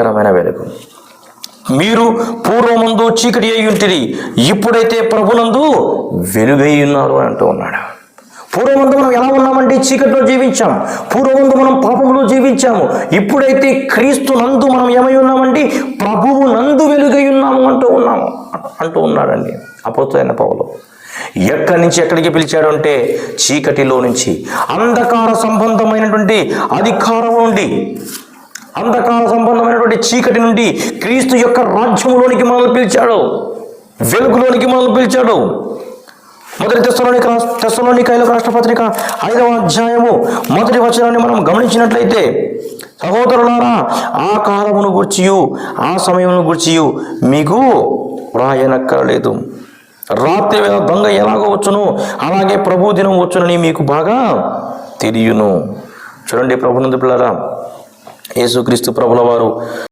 కరమైన వెలుగు. మీరు పూర్వమందు చీకటి అయి ఉంటుంది ఇప్పుడైతే ప్రభునందు వెలుగై ఉన్నారు అని అంటూ ఉన్నాడు. పూర్వమందు మనం ఎలా ఉన్నామంటే చీకటిలో జీవించాం. పూర్వమందు మనం పాపంలో జీవించాము. ఇప్పుడైతే క్రీస్తు నందు మనం ఏమై ఉన్నామండి? ప్రభువు నందు వెలుగై ఉన్నాము అంటూ ఉన్నాము. అంటూ ఉన్నాడండి అపోతున్న పౌలు. ఎక్కడి నుంచి ఎక్కడికి పిలిచాడు అంటే చీకటిలో నుంచి. అంధకార సంబంధమైనటువంటి అధికారం నుండి అంధకార సంబంధమైనటువంటి చీకటి నుండి క్రీస్తు యొక్క రాజ్యంలోనికి మనల్ని పిలిచాడు. వెలుగులోనికి మనల్ని పిలిచాడు. మొదటి తెస్సలోనిక తెస్సలోనికాయల రాష్ట్రపత్రిక ఐదవ అధ్యాయము మొదటి వచనాన్ని మనం గమనించినట్లయితే సహోదరులారా ఆ కాలమును గుర్చియు ఆ సమయమును గుర్చియు మీకు వ్రాయనక్కర్లేదు. రాత్రి వేళ దొంగ ఎలాగో వచ్చును అలాగే ప్రభు దినం వచ్చునని మీకు బాగా తెలియను. చూడండి ప్రభునందు పిల్లరా యేసుక్రీస్తు ప్రభుల వారు